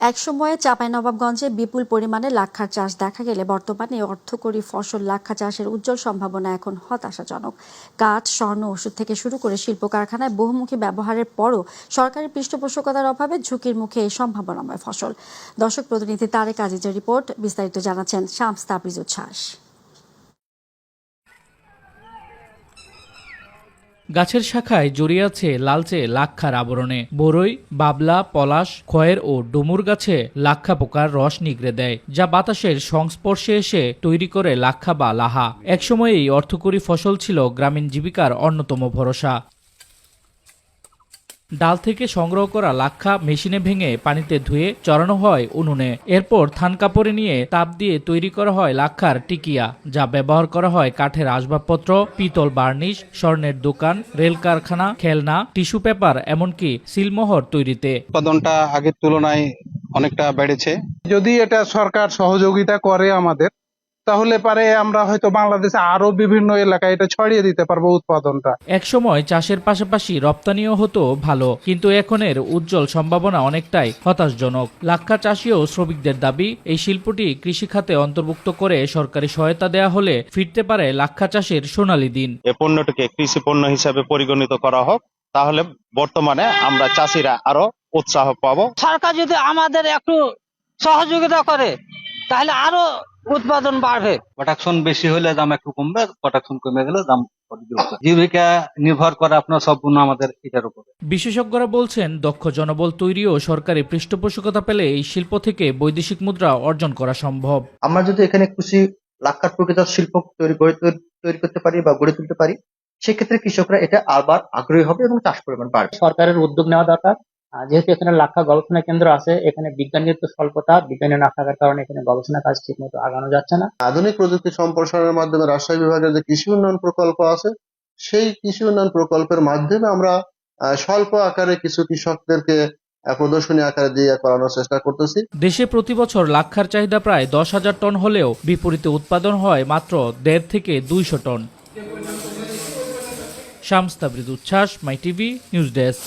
একসময়ে চাঁপাইনবাবগঞ্জে বিপুল পরিমাণে লাক্ষার চাষ দেখা গেলে বর্তমানে অর্থকরী ফসল লাক্ষা চাষের উজ্জ্বল সম্ভাবনা এখন হতাশাজনক। কাঠ স্বর্ণ, ওষুধ থেকে শুরু করে শিল্প কারখানায় বহুমুখী ব্যবহারের পরও সরকারি পৃষ্ঠপোষকতার অভাবে ঝুঁকির মুখে এই সম্ভাবনাময় ফসল। দর্শক প্রতিনিধি তারেক আজিজের রিপোর্ট, বিস্তারিত জানাচ্ছেন শামস তাবিজ উচ্ছ্বাস গাছের শাখায় জড়িয়ে আছে লালচে লাক্ষার আবরণে। বরই, বাবলা, পলাশ, খয়ের ও ডুমুর গাছে লাক্ষা পোকার রস নিগড়ে দেয়, যা বাতাসের সংস্পর্শে এসে তৈরি করে লাক্ষা বা লাহা। একসময় এই অর্থকরী ফসল ছিল গ্রামীণ জীবিকার অন্যতম ভরসা। ডাল থেকে সংগ্রহ করা লাক্ষা মেশিনে ভেঙে পানিতে ধুয়ে চড়ানো হয় উনুনে। এরপর থান কাপড়ে নিয়ে তাপ দিয়ে তৈরি করা হয় লাক্ষার টিকিয়া যা ব্যবহার করা হয় কাঠের আসবাবপত্র পিতল বার্নিশ স্বর্ণের দোকান রেল কারখানা খেলনা টিস্যু পেপার এমনকি সিলমোহর তৈরিতে। উৎপাদনটা আগের তুলনায় অনেকটা বেড়েছে। যদি এটা সরকার সহযোগিতা করে আমাদের তাহলে পারে আমরা হয়তো বাংলাদেশে আরও বিভিন্ন এলাকায় এটা ছড়িয়ে দিতে পারব উৎপাদনটা। একসময় চাষের পাশাপাশি রপ্তানিও হতো ভালো কিন্তু এখনের উজ্জ্বল সম্ভাবনা অনেকটাই হতাশজনক। লাক্ষা চাষি ও শ্রমিকদের দাবি এই শিল্পটি কৃষিখাতে অন্তর্ভুক্ত করে সরকারি সহায়তা দেয়া হলে ফিরতে পারে লাক্ষা চাষের সোনালী দিন। এ পণ্যটিকে কৃষি পণ্য হিসাবে পরিগণিত করা হোক তাহলে বর্তমানে আমরা চাষিরা আরও উৎসাহ পাবো। সরকার যদি আমাদের একটু সহযোগিতা করে তাহলে আরও উৎপাদন বাড়বে। প্রোডাকশন বেশি হলে দাম একটু কমবে প্রোডাকশন কমে গেলে দাম জীবিকা নির্ভর করে আপনার সম্পূর্ণ আমাদের এটার উপরে। বিশেষজ্ঞরা বলছেন দক্ষ জনবল তৈরি ও সরকারি পৃষ্ঠপোষকতা পেলে এই শিল্প থেকে বৈদেশিক মুদ্রা অর্জন করা সম্ভব। আমরা যদি এখানে কৃষি লাক্ষার প্রকৃত শিল্প তৈরি গড়ে তৈরি- করতে পারি বা গড়ে তুলতে পারি সেক্ষেত্রে কৃষকরা এটা আবার আগ্রহী হবে এবং চাষ পরিমাণ বাড়বে। সরকারের উদ্যোগ নেওয়া দরকার। যেহেতু এখানে লাক্ষা গবেষণা কেন্দ্র আছে এখানে বিজ্ঞানীর তো স্বল্পতা বিজ্ঞানী না থাকার কারণে এখানে গবেষণা কাজ ঠিক মতো আগানো যাচ্ছে না। আধুনিক প্রযুক্তি সম্প্রসারণের মাধ্যমে রাজশাহী বিভাগের যে কৃষি উন্নয়ন প্রকল্প আছে সেই কৃষি উন্নয়ন প্রকল্পের মাধ্যমে আমরা আহ, স্বল্প আকারে কিছু কৃষকদেরকে আহ, প্রদর্শনী আকারে দিয়ে করানোর চেষ্টা করতেছি। দেশে প্রতি বছর লাক্ষার চাহিদা প্রায় দশ হাজার টন হলেও বিপরীতে উৎপাদন হয় মাত্র দেড় থেকে দুইশো টন। শামস তাবরিদ উচ্ছ্বাস মাই টিভি নিউজ ডেস্ক।